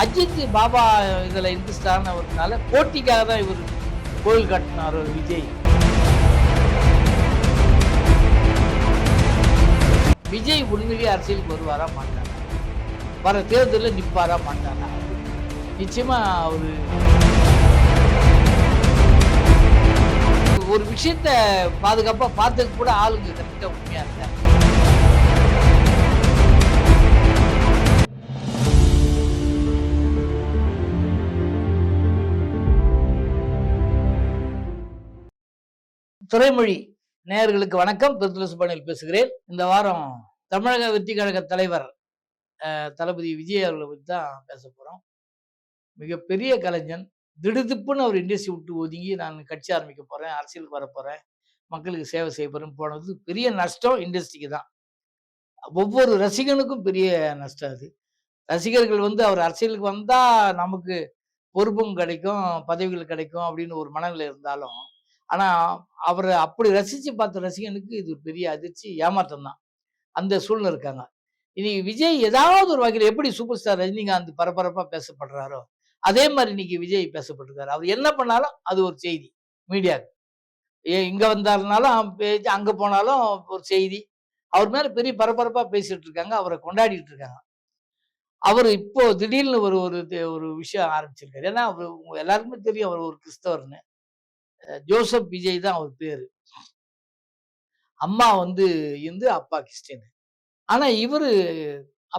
அஜித் பாபா இதில் இன்ட்ரெஸ்ட் ஆனவர்னால போட்டிக்காக தான் இவர் கோயில் கட்டினார் விஜய். விஜய் உண்மையிலேயே அரசியலுக்கு வருவாரா மாட்டாரா? வர தேர்தலில் நிற்பாரா மாட்டாரா? நிச்சயமாக அவர் ஒரு விஷயத்த பாதுகாப்பாக பார்த்ததுக்கு கூட ஆளுங்க கரெக்டாக உண்மையாக இருந்தேன் துறைமொழி நேயர்களுக்கு வணக்கம். பெருத்துலசு பாணியில் பேசுகிறேன். இந்த வாரம் தமிழக வெற்றி கழக தலைவர் தளபதி விஜய் அவர்களை பற்றி தான் பேச போகிறோம் மிகப்பெரிய கலைஞன். திடுதிப்புன்னு அவர் இண்டஸ்ட்ரி விட்டு ஒதுங்கி நான் கட்சி ஆரம்பிக்க போகிறேன் அரசியலுக்கு வர போகிறேன் மக்களுக்கு சேவை செய்ய போகிறேன் போனது பெரிய நஷ்டம் இண்டஸ்ட்ரிக்கு தான். ஒவ்வொரு ரசிகனுக்கும் பெரிய நஷ்டம் அது. ரசிகர்கள் வந்து அவர் அரசியலுக்கு வந்தால் நமக்கு பொறுப்பும் கிடைக்கும் பதவிகள் கிடைக்கும் அப்படின்னு ஒரு மனநிலை இருந்தாலும் ஆனா அவரை அப்படி ரசிச்சு பார்த்த ரசிகனுக்கு இது ஒரு பெரிய அதிர்ச்சி ஏமாற்றம் தான் அந்த சூழ்நிலை இருக்காங்க. இனி விஜய் ஏதாவது ஒரு வகையில் எப்படி சூப்பர் ஸ்டார் ரஜினிகாந்த் பரபரப்பா பேசப்படுறாரோ அதே மாதிரி இன்னைக்கு விஜய் பேசப்பட்டிருக்காரு. அவர் என்ன பண்ணாலும் அது ஒரு செய்தி மீடியாவுக்கு ஏ இங்க வந்தாருனாலும் பேச்சு அங்க போனாலும் ஒரு செய்தி. அவர் மேல பெரிய பரபரப்பா பேசிட்டு இருக்காங்க அவரை கொண்டாடிட்டு இருக்காங்க. அவர் இப்போ திடீர்னு ஒரு ஒரு ஒரு விஷயம் ஆரம்பிச்சிருக்காரு. ஏன்னா அவர் எல்லாருக்குமே தெரியும் அவர் ஒரு கிறிஸ்தவர்னு. ஜோசப் விஜய் தான் அவர் பேரு. அம்மா வந்து இந்து அப்பா கிறிஸ்டின். ஆனா இவரு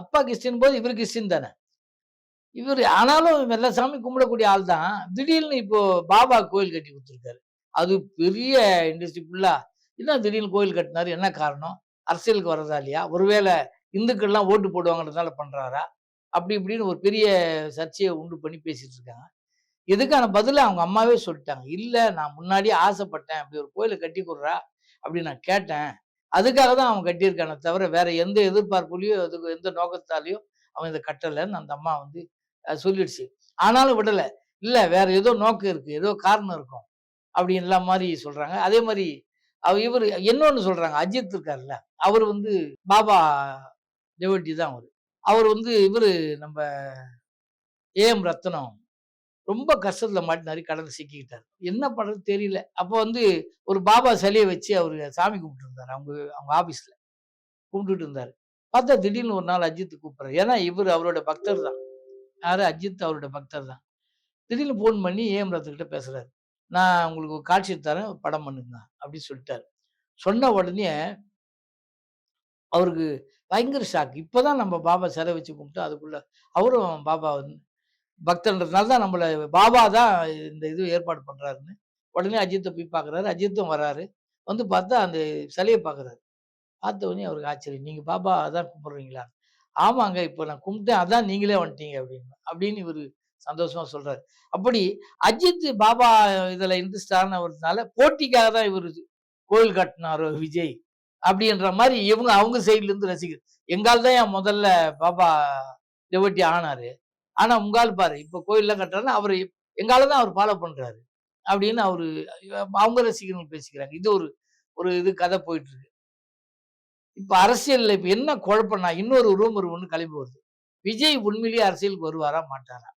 அப்பா கிறிஸ்டின் போது இவர் கிறிஸ்டின் தானே. இவர் ஆனாலும் எல்லா சாமி கும்பிடக்கூடிய ஆள் தான். திடீர்னு இப்போ பாபா கோயில் கட்டி கொடுத்துருக்காரு. அது பெரிய இண்டஸ்ட்ரி ஃபுல்லா என்ன திடீர்னு கோயில் கட்டினாரு என்ன காரணம்? அரசியலுக்கு வர்றதா இல்லையா? ஒருவேளை இந்துக்கள்லாம் ஓட்டு போடுவாங்கன்றதுனால பண்றாரா? அப்படி இப்படின்னு ஒரு பெரிய சர்ச்சையை உண்டு பண்ணி பேசிட்டு இருக்காங்க. இதுக்கான பதில அவங்க அம்மாவே சொல்லிட்டாங்க. இல்லை நான் முன்னாடியே ஆசைப்பட்டேன். அப்படி ஒரு கோயிலை கட்டி கொடுறா அப்படி நான் கேட்டேன். அதுக்காக தான் அவன் கட்டியிருக்கானே தவிர வேற எந்த எதிர்பார்ப்புலையோ அதுக்கு எந்த நோக்கத்தாலையும் அவன் இதை கட்டலைன்னு அந்த அம்மா வந்து சொல்லிடுச்சு. ஆனாலும் விடலை. இல்லை வேற ஏதோ நோக்கம் இருக்கு. ஏதோ காரணம் இருக்கும். அப்படின்லாம் மாதிரி சொல்றாங்க. அதே மாதிரி அவ இவர் இன்னொன்னு சொல்றாங்க. அஜித் இருக்கார்ல அவர் வந்து பாபா டெவட்டி தான் அவர். அவர் வந்து இவரு நம்ம ஏஎம் ரத்னம் ரொம்ப கஷ்டத்துல மாட்டினாரு கடல்ல சிக்கிக்கிட்டார். என்ன பண்ணுறது தெரியல. அப்போ வந்து ஒரு பாபா சிலையை வச்சு அவரு சாமி கும்பிட்டு இருந்தாரு அவங்க அவங்க ஆபீஸ்ல கும்பிட்டுட்டு இருந்தாரு. பார்த்தா திடீர்னு ஒரு நாள் அஜித் கூப்பிடுறாரு. ஏன்னா இவர் அவரோட பக்தர் தான். யாரு? அஜித் அவரோட பக்தர் தான். திடீர்னு ஃபோன் பண்ணி ஏம் ரத்துக்கிட்ட பேசுறாரு. நான் உங்களுக்கு ஒரு காட்சி தரேன் படம் பண்ணுங்க அப்படின்னு சொல்லிட்டாரு. சொன்ன உடனே அவருக்கு பயங்கர ஷாக் இப்பதான் நம்ம பாபா சிலை வச்சு கும்பிட்டு அதுக்குள்ள அவரும் பாபா வந்து பக்தன்றதுனால தான் நம்மளை பாபா தான் இந்த இது ஏற்பாடு பண்ணுறாருன்னு உடனே அஜித்தை போய் பார்க்குறாரு அஜித்தும் வராரு. வந்து பார்த்தா அந்த சிலையை பார்க்குறாரு பார்த்த உடனே அவருக்கு ஆச்சரியம். நீங்கள் பாபா அதான் கும்பிட்றீங்களா? ஆமாங்க இப்போ நான் கும்பிட்டேன். அதான் நீங்களே வந்துட்டீங்க அப்படின்னு. அப்படின்னு இவர் சந்தோஷமா சொல்றாரு. அப்படி அஜித் பாபா இதுல இன்ட்ரெஸ்ட் ஆனவர்னால போட்டிக்காக தான் இவர் கோயில் கட்டினாரோ விஜய் அப்படின்ற மாதிரி இவங்க அவங்க சைட்ல இருந்து ரசிகர் எங்கால் தான் என் முதல்ல பாபா டெவட்டி ஆனாரு. ஆனா உங்கால் பாரு இப்ப கோயில்ல கட்டுறாருன்னா அவர் எங்கால தான் அவர் ஃபாலோ பண்றாரு. அப்படின்னு அவரு அவங்க ரசிகர்கள் பேசிக்கிறாங்க. இது ஒரு ஒரு இது கதை போயிட்டு இருக்கு இப்ப அரசியல்ல இப்ப என்ன குழப்பம்னா இன்னொரு ரூமர் ஒன்று கிளம்பி வருது. விஜய் உண்மையிலேயே அரசியலுக்கு வருவாரா மாட்டாரா?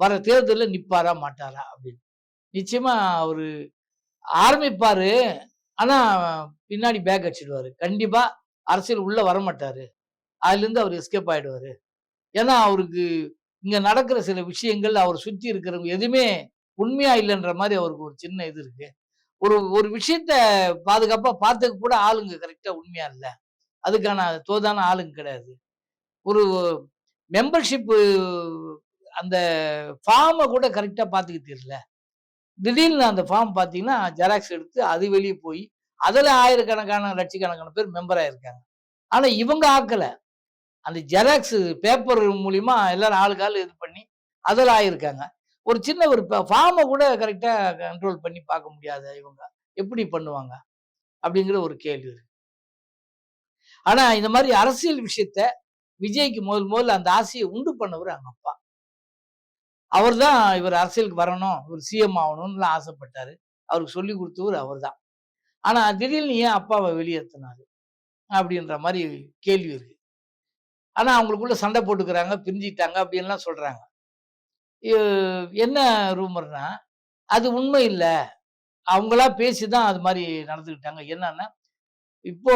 வர தேர்தலில் நிற்பாரா மாட்டாரா? அப்படின்னு. நிச்சயமா அவரு ஆரம்பிப்பாரு. ஆனா பின்னாடி பேக் அடிச்சிடுவாரு. கண்டிப்பா அரசியல் உள்ள வர அதுலேருந்து அவர் எஸ்கேப் ஆயிடுவாரு. ஏன்னா அவருக்கு இங்க நடக்கிற சில விஷயங்கள் அவர் சுற்றி இருக்கிறவங்க எதுவுமே உண்மையா இல்லைன்ற மாதிரி அவருக்கு ஒரு சின்ன இது இருக்கு. ஒரு ஒரு விஷயத்த பாதுகாப்பா பார்த்ததுக்கு கூட ஆளுங்க கரெக்டா உண்மையா இல்லை. அதுக்கான தோதான ஆளுங்க கிடையாது. ஒரு மெம்பர்ஷிப்பு அந்த ஃபார்மை கூட கரெக்டாக பார்த்துக்க தெரியல. திடீர்னு அந்த ஃபார்ம் பார்த்தீங்கன்னா ஜெராக்ஸ் எடுத்து அது வெளியே போய் அதில் ஆயிரக்கணக்கான லட்சக்கணக்கான பேர் மெம்பர் ஆயிருக்காங்க. ஆனால் இவங்க ஆக்கலை. அந்த ஜெராக்ஸ் பேப்பர் மூலியமா எல்லாரும் ஆளுக்கு ஆளு இது பண்ணி அதில் ஆயிருக்காங்க. ஒரு சின்ன ஒரு ஃபார்மை கூட கரெக்டா கண்ட்ரோல் பண்ணி பார்க்க முடியாது இவங்க. எப்படி பண்ணுவாங்க? அப்படிங்கிற ஒரு கேள்வி இருக்கு. ஆனா இந்த மாதிரி அரசியல் விஷயத்த விஜய்க்கு முதல் முதல்ல அந்த ஆசையை உண்டு பண்ணவர் அவங்க அப்பா. அவர் தான் இவர் அரசியலுக்கு வரணும் இவர் சிஎம் ஆகணும்னு ஆசைப்பட்டாரு. அவருக்கு சொல்லி கொடுத்தவர் அவர் தான் ஆனா திடீர்னு ஏன் அப்பாவை வெளியேற்றினாரு அப்படின்ற மாதிரி கேள்வி இருக்கு. ஆனால் அவங்களுக்குள்ள சண்டை போட்டுக்கிறாங்க பிரிஞ்சிட்டாங்க அப்படின்லாம் சொல்கிறாங்க என்ன ரூமர்னா, அது உண்மை இல்லை அவங்களா பேசி தான் அது மாதிரி நடந்துக்கிட்டாங்க. என்னன்னா, இப்போ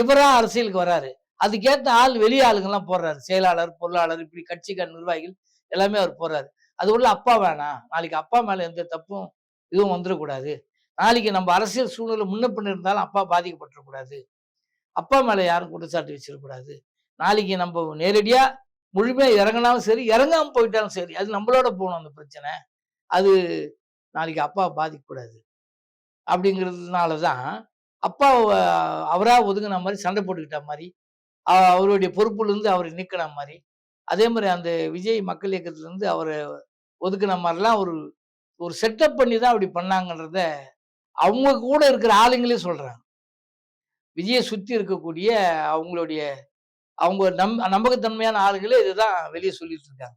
இவரா அரசியலுக்கு வராரு. அதுக்கேற்ற ஆள் வெளிய ஆளுங்கெல்லாம் போடுறாரு. செயலாளர், பொருளாளர் இப்படி கட்சிக்கார நிர்வாகிகள் எல்லாமே அவர் போடுறாரு. அது உள்ள அப்பா வேணாம். நாளைக்கு அப்பா மேல எந்த தப்பும் இதுவும் வந்துடக்கூடாது நாளைக்கு நம்ம அரசியல் சூழ்நிலை முன்ன பின்ன இருந்தாலும் அப்பா பாதிக்கப்பட்டுறக்கூடாது. அப்பா மேல யாரும் குற்றச்சாட்டு வச்சிடக்கூடாது. நாளைக்கு நம்ம நேரடியாக முழுமையாக இறங்குனாலும் சரி, இறங்காமல் போயிட்டாலும் சரி, அது நம்மளோட போகணும் அந்த பிரச்சனை. அது நாளைக்கு அப்பா பாதிக்கக்கூடாது. அப்படிங்கிறதுனால தான், அப்பா அவரா ஒதுங்கின மாதிரி சண்டை போட்டுக்கிட்ட மாதிரி அவருடைய பொறுப்புலேருந்து அவரை நிற்கின மாதிரி அதே மாதிரி அந்த விஜய் மக்கள் இயக்கத்துலேருந்து அவரை ஒதுக்குன மாதிரிலாம் ஒரு ஒரு செட்டப் பண்ணி தான் அப்படி பண்ணாங்கன்றத, அவங்க கூட இருக்கிற ஆளுங்களே சொல்றாங்க. விஜயை சுத்தி இருக்கக்கூடிய அவங்களுடைய அவங்க நம் நம்பகத்தன்மையான ஆளுகளே இதுதான் வெளிய சொல்லிட்டு இருக்காங்க.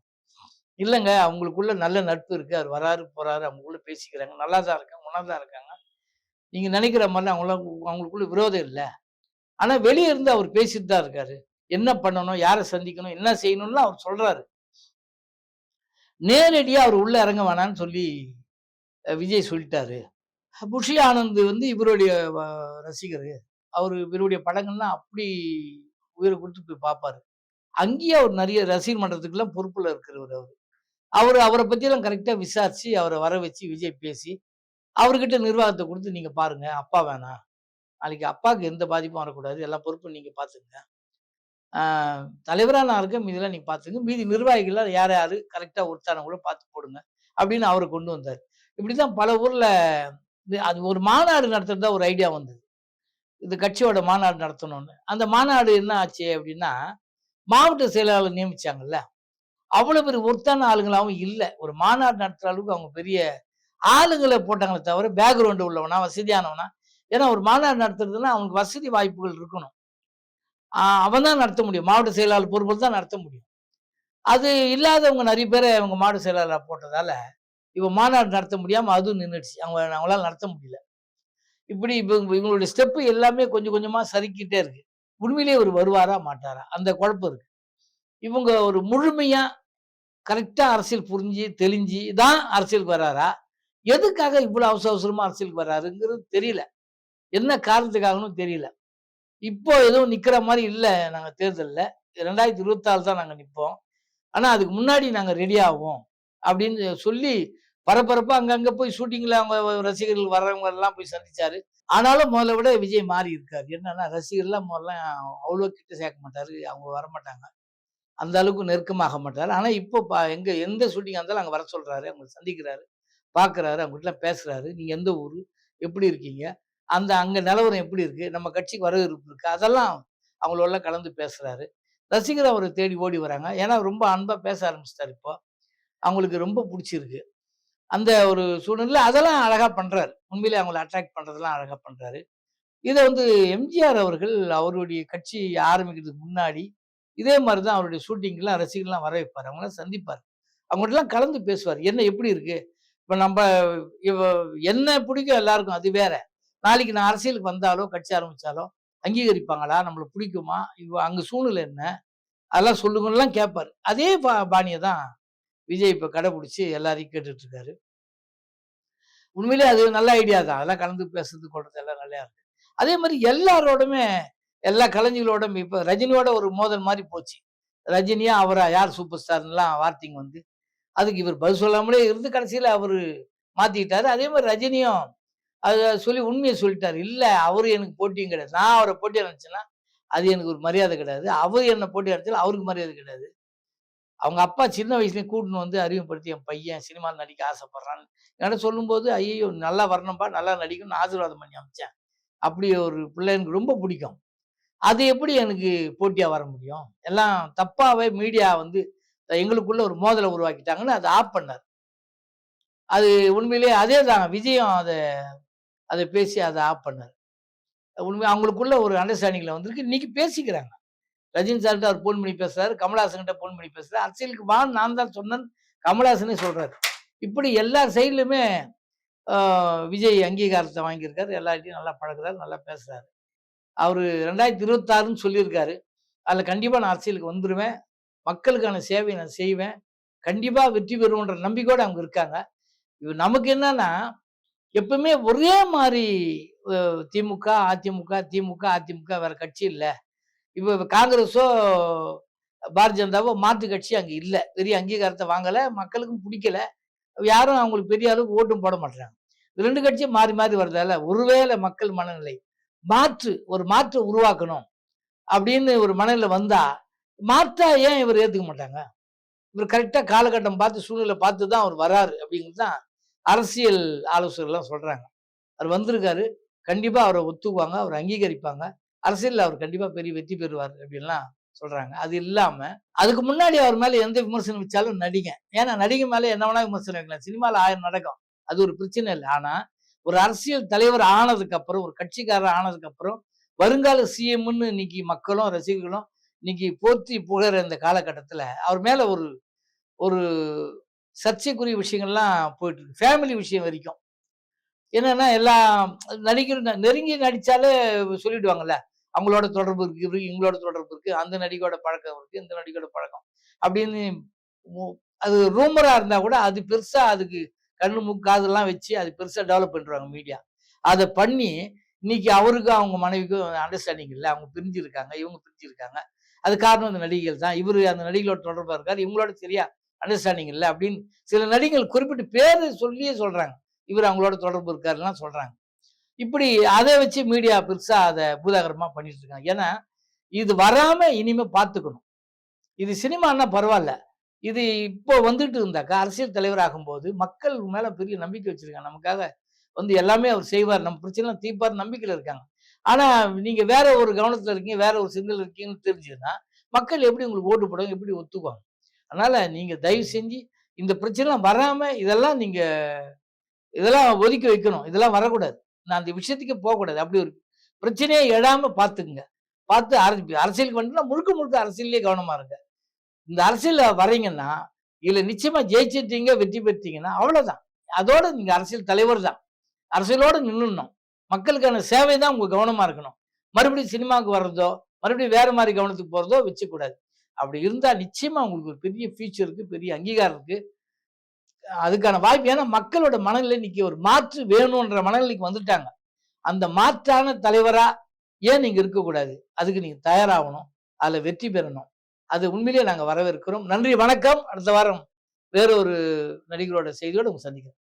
இல்லைங்க அவங்களுக்குள்ள நல்ல நட்பு இருக்கு. அவர் வராரு, போறாரு. அவங்களுக்குள்ள பேசிக்கிறாங்க. நல்லா தான் இருக்காங்க. ஒன்றா தான் இருக்காங்க. நீங்க நினைக்கிற மாதிரி அவங்களாம் அவங்களுக்குள்ள விரோதம் இல்ல. ஆனா வெளிய இருந்து அவர் பேசிட்டு தான் இருக்காரு. என்ன பண்ணணும்? யாரை சந்திக்கணும்? என்ன செய்யணும்னு அவர் சொல்றாரு. நேரடியா அவர் உள்ள இறங்க வேணான்னு சொல்லி விஜய் சொல்லிட்டாரு. புஷி ஆனந்த் வந்து இவருடைய வ அவர் இவருடைய படங்கள்லாம் அப்படி உயிரை கொடுத்து போய் பார்ப்பாரு. அங்கேயே அவர் நிறைய ரசிகர் மன்றத்துக்கெல்லாம் பொறுப்புல இருக்கிறவர் அவர் அவர் அவரை பற்றியெல்லாம் கரெக்டாக விசாரிச்சு, அவரை வர வச்சு விஜய் பேசி, அவர்கிட்ட நிர்வாகத்தை கொடுத்து நீங்கள் பாருங்க. அப்பா வேணாம். நாளைக்கு அப்பாவுக்கு எந்த பாதிப்பும் வரக்கூடாது. எல்லா பொறுப்பும் நீங்கள் பார்த்துங்க தலைவராக நான் இருக்கேன். மீதிலாம் நீங்கள் பார்த்துங்க மீதி நிர்வாகிகள்லாம் யார் யாரு ஒருத்தான கூட பார்த்து போடுங்க. அப்படின்னு அவரை கொண்டு வந்தாரு. இப்படிதான் பல ஊரில் இது அது ஒரு மாநாடு நடத்துறதா ஒரு ஐடியா வந்தது. இந்த கட்சியோட மாநாடு நடத்தணும்னு. அந்த மாநாடு என்ன ஆச்சு அப்படின்னா, மாவட்ட செயலாளர் நியமிச்சாங்கல்ல. அவ்வளவு பெரிய ஒர்த்தான ஆளுங்களாவும் இல்லை ஒரு மாநாடு நடத்துற அளவுக்கு அவங்க பெரிய ஆளுங்களை போட்டாங்களே தவிர, பேக்ரவுண்டு உள்ளவனா, வசதியானவனா ஏன்னா ஒரு மாநாடு நடத்துறதுன்னா அவனுக்கு வசதி வாய்ப்புகள் இருக்கணும். அவன் தான் நடத்த முடியும். மாவட்ட செயலாளர் பொறுப்புல தான் நடத்த முடியும். அது இல்லாதவங்க நிறைய பேரை அவங்க மாவட்ட செயலாளராக போட்டதால, இப்போ மாநாடு நடத்த முடியாமல் அதுவும் நின்றுடுச்சு அவங்க அவங்களால நடத்த முடியல. இப்படி இவங்க இவங்களுடைய ஸ்டெப்பு எல்லாமே கொஞ்சம் கொஞ்சமா சறுக்கிட்டே இருக்கு. உண்மையிலேயே ஒரு வருவாரா? மாட்டாரா? அந்த குழப்பம் இருக்கு. இவங்க ஒரு முழுமையா கரெக்டாக அரசியல் புரிஞ்சு, தெளிஞ்சு தான் அரசியலுக்கு வராரா? எதுக்காக இவ்வளவு அவசர அவசரமா அரசியலுக்கு வராருங்கிறது தெரியல. என்ன காரணத்துக்காகனும் தெரியல. இப்போ எதுவும் நிக்கிற இல்லை நாங்கள் நாங்க தேர்தல்ல. 2026 தான் நாங்க நிற்போம் ஆனா அதுக்கு முன்னாடி நாங்க ரெடி ஆவோம். அப்படின்னு சொல்லி பரபரப்பா அங்கங்க போய் ஷூட்டிங்ல அவங்க ரசிகர்கள் வர்றவங்க எல்லாம் போய் சந்திச்சாரு. ஆனாலும் முதல்ல விட விஜய் மாறி இருக்காரு. என்னன்னா ரசிகர்லாம் முதல்லாம் அவ்வளோ கிட்ட சேர்க்க மாட்டாரு. அவங்க வரமாட்டாங்க. அந்த அளவுக்கு நெருக்கமாக மாட்டார் ஆனால் இப்போ ப எங்க எந்த ஷூட்டிங் இருந்தாலும் அங்கே வர சொல்றாரு. அவங்கள சந்திக்கிறாரு. பார்க்குறாரு. அவங்ககிட்டலாம் பேசுறாரு. நீங்கள் எந்த ஊர் எப்படி இருக்கீங்க? அந்த அங்கே நிலவரம் எப்படி இருக்கு? நம்ம கட்சிக்கு வரவேற்பு இருக்குது அதெல்லாம் அவங்களோட கலந்து பேசுறாரு. ரசிகர் அவரை தேடி ஓடி வராங்க. ஏன்னா ரொம்ப அன்பாக பேச ஆரம்பிச்சிட்டார் இப்போ. அவங்களுக்கு ரொம்ப பிடிச்சிருக்கு அந்த ஒரு சூழ்நிலை அதெல்லாம் அழகாக பண்ணுறாரு உண்மையிலே அவங்கள அட்ராக்ட் பண்ணுறதெல்லாம் அழகாக பண்ணுறாரு இதை வந்து எம்ஜிஆர் அவர்கள் அவருடைய கட்சி ஆரம்பிக்கிறதுக்கு முன்னாடி, இதே மாதிரி தான் அவருடைய ஷூட்டிங்லாம் ரசிகர்லாம் வர வைப்பார் அவங்களாம் சந்திப்பார் அவங்கள்ட்டலாம் கலந்து பேசுவார் என்ன எப்படி இருக்கு? இப்போ நம்ம இவ என்ன பிடிக்கும் எல்லாருக்கும் அது வேற. நாளைக்கு நான் அரசியலுக்கு வந்தாலோ, கட்சி ஆரம்பித்தாலோ அங்கீகரிப்பாங்களா? நம்மள பிடிக்குமா? இவ அங்கே சூழ்நிலை என்ன? அதெல்லாம் சொல்லுங்கள்லாம் கேட்பார் அதே பா பாணியை தான் விஜய் இப்ப கடைபிடிச்சி எல்லாரையும் கேட்டுட்டு இருக்காரு. உண்மையிலே அது நல்ல ஐடியா தான். அதெல்லாம் கலந்து பேசுறது, கொள்றது எல்லாம் நல்லா இருக்கு. அதே மாதிரி எல்லாரோடுமே எல்லா கலைஞர்களோடும் இப்ப ரஜினியோட ஒரு மோதல் மாதிரி போச்சு. ரஜினியா, அவரா யார் சூப்பர் ஸ்டார்லாம் வார்த்தைங்க வந்து, அதுக்கு இவர் பதில் சொல்லாமலே இருந்து கடைசியில அவரு மாத்திக்கிட்டாரு. அதே மாதிரி ரஜினியும் அத சொல்லி உண்மையை சொல்லிட்டாரு. இல்ல அவரு எனக்கு போட்டியும் கிடையாது. நான் அவரை போட்டி நினைச்சேன்னா, அது எனக்கு ஒரு மரியாதை கிடையாது. அவர் என்னை போட்டி அடைச்சாலும் அவருக்கு மரியாதை கிடையாது. அவங்க அப்பா சின்ன வயசுலேயும் கூட்டின்னு வந்து அறிமுகப்படுத்தி, என் பையன் சினிமாவில் நடிக்க ஆசைப்பட்றான் என்கிட்ட சொல்லும்போது, ஐயோ நல்லா வரணும்ப்பா நல்லா நடிக்கணும்னு ஆசீர்வாதம் பண்ணி அமைச்சேன் அப்படி ஒரு பிள்ளை எனக்கு ரொம்ப பிடிக்கும். அது எப்படி எனக்கு போட்டியாக வர முடியும்? எல்லாம் தப்பாகவே மீடியா வந்து எங்களுக்குள்ள ஒரு மோதலை உருவாக்கிட்டாங்கன்னு அதை ஆஃப் பண்ணார் அது உண்மையிலேயே அதே தான் விஜயம் அதை அதை பேசி அதை ஆஃப் பண்ணார் உண்மை அவங்களுக்குள்ள ஒரு அண்டர்ஸ்டாண்டிங்கில் வந்திருக்கு. இன்னைக்கு பேசிக்கிறாங்க. ரஜினி சார்கிட்ட அவர் ஃபோன் பண்ணி பேசுறாரு. கமலஹாசன் கிட்ட ஃபோன் பண்ணி பேசுறாரு. அரசியலுக்கு வா நான் தான் சொன்னேன்னு கமலஹாசனே சொல்றாரு. இப்படி எல்லா சைட்லையுமே விஜய் அங்கீகாரத்தை வாங்கியிருக்காரு. எல்லார்ட்டையும் நல்லா பழகுறாரு. நல்லா பேசுறாரு. அவரு 2026ன்னு சொல்லியிருக்காரு. அதில் கண்டிப்பாக நான் அரசியலுக்கு வந்துடுவேன் மக்களுக்கான சேவையை நான் செய்வேன். கண்டிப்பாக வெற்றி பெறுவோன்ற நம்பிக்கையோடு அவங்க இருக்காங்க இவர் நமக்கு என்னன்னா எப்பவுமே ஒரே மாதிரி திமுக அதிமுக திமுக அதிமுக வேற கட்சி இல்லை இப்போ காங்கிரஸோ பாரதிய ஜனதாவோ மாற்று கட்சி அங்கே இல்லை. பெரிய அங்கீகாரத்தை வாங்கலை. மக்களுக்கும் பிடிக்கல. யாரும் அவங்களுக்கு பெரிய அளவுக்கு ஓட்டும் போட மாட்டேறாங்க. ரெண்டு கட்சியும் மாறி மாறி வருதால ஒருவேளை மக்கள் மனநிலை மாற்று ஒரு மாற்று உருவாக்கணும் அப்படின்னு ஒரு மனநிலை வந்தா மாற்றா ஏன் இவர் ஏத்துக்க மாட்டாங்க? இவர் கரெக்டாக காலகட்டம் பார்த்து சூழ்நிலை பார்த்து தான் அவர் வராரு அப்படிங்கிறது தான் அரசியல் ஆலோசகர்லாம் சொல்றாங்க. அவர் வந்திருக்காரு. கண்டிப்பாக அவரை ஒத்துக்குவாங்க அவர் அங்கீகரிப்பாங்க. அரசியலில் அவர் கண்டிப்பாக பெரிய வெற்றி பெறுவார் அப்படின்லாம் சொல்கிறாங்க அது இல்லாமல் அதுக்கு முன்னாடி அவர் மேலே எந்த விமர்சனம் வச்சாலும் நடிகை ஏன்னா நடிகை மேலே என்ன வேணால் விமர்சனம் வைக்கலாம். சினிமாவில் ஆயிரம் நடக்கும். அது ஒரு பிரச்சனை இல்லை. ஆனால் ஒரு அரசியல் தலைவர் ஆனதுக்கப்புறம் ஒரு கட்சிக்காரர் ஆனதுக்கப்புறம் வருங்கால சிஎம்னு இன்னைக்கு மக்களும் ரசிகர்களும் இன்னைக்கு போற்றி புகழற இந்த காலகட்டத்தில் அவர் மேலே ஒரு ஒரு சர்ச்சைக்குரிய விஷயங்கள்லாம் போயிட்டு இருக்கு. ஃபேமிலி விஷயம் வரைக்கும். என்னன்னா எல்லாம் நடிக்கிற ந- நெருங்கி நடித்தாலே சொல்லிடுவாங்கல்ல அவங்களோட தொடர்பு இருக்கு இவருக்கு இவங்களோட தொடர்பு இருக்கு அந்த நடிகையோட பழக்கம் இருக்கு இந்த நடிகோட பழக்கம் அப்படின்னு அது ரூமரா இருந்தா கூட அது பெருசா அதுக்கு கண்ணு மூக்கு காதெல்லாம் வச்சு அது பெருசா டெவலப் பண்ணிடுவாங்க மீடியா அதை பண்ணி இன்னைக்கு அவருக்கும் அவங்க மனைவிக்கும் அண்டர்ஸ்டாண்டிங் இல்லை. அவங்க பிரிஞ்சிருக்காங்க இவங்க பிரிஞ்சிருக்காங்க. அது காரணம் அந்த நடிகைகள் தான். இவரு அந்த நடிகளோட தொடர்பா இருக்காரு. இவங்களோட சரியா அண்டர்ஸ்டாண்டிங் இல்லை அப்படின்னு சில நடிகைகள் குறிப்பிட்டு பேரு சொல்லியே சொல்றாங்க. இவர் அவங்களோட தொடர்பு இருக்காருலாம் சொல்றாங்க. இப்படி அதை வச்சு மீடியா பெருசா அதை பூதாகரமா பண்ணிட்டு இருக்காங்க ஏன்னா இது வராம இனிமே பார்த்துக்கணும். இது சினிமான்னா பரவாயில்ல. இது இப்போ வந்துட்டு இருந்தாக்கா அரசியல் தலைவர் ஆகும்போது மக்கள் மேல பெரிய நம்பிக்கை வச்சிருக்காங்க. நமக்காக வந்து எல்லாமே அவர் செய்வார். நம்ம பிரச்சனை தீர்ப்பார் நம்பிக்கையில் இருக்காங்க. ஆனா நீங்க வேற ஒரு கவனத்துல இருக்கீங்க வேற ஒரு சிந்தனை இருக்கீங்கன்னு தெரிஞ்சதுன்னா மக்கள் எப்படி உங்களுக்கு ஓட்டு போடுவாங்க எப்படி ஒத்துக்குவாங்க? அதனால நீங்க தயவு செஞ்சு இந்த பிரச்சனைலாம் வராம இதெல்லாம் நீங்க இதெல்லாம் ஒதுக்கி வைக்கணும். இதெல்லாம் வரக்கூடாது. நான் அந்த விஷயத்துக்கு போகக்கூடாது. அப்படி ஒரு பிரச்சனையே எழாம பார்த்துக்குங்க. பார்த்து அரசு அரசியலுக்கு வந்துட்டுனா முழுக்க முழுக்க அரசியல்லே கவனமா இருங்க. இந்த அரசியலில் வரீங்கன்னா இதுல நிச்சயமா ஜெயிச்சிட்டீங்க வெற்றி பெற்றீங்கன்னா அவ்வளவுதான். அதோட நீங்க அரசியல் தலைவர் தான். அரசியலோட நின்னுடணும். மக்களுக்கான சேவை தான் உங்க கவனமா இருக்கணும். மறுபடியும் சினிமாவுக்கு வர்றதோ மறுபடியும் வேற மாதிரி கவனத்துக்கு போறதோ வச்சக்கூடாது. அப்படி இருந்தா நிச்சயமா உங்களுக்கு ஒரு பெரிய ஃபியூச்சர் இருக்கு பெரிய அங்கீகாரம் இருக்கு. அதுக்கான வாய்ப்பு ஏன்னா மக்களோட மனநிலை இன்னைக்கு ஒரு மாற்று வேணும்ன்ற மனநிலைக்கு வந்துட்டாங்க. அந்த மாற்றான தலைவரா ஏன் நீங்க இருக்கக்கூடாது? அதுக்கு நீங்க தயாராகணும் அதுல வெற்றி பெறணும். அது உண்மையிலேயே நாங்க வரவேற்கிறோம். நன்றி வணக்கம். அடுத்த வாரம் வேறொரு நடிகரோட செய்தியோட உங்க சந்திக்கிறோம்.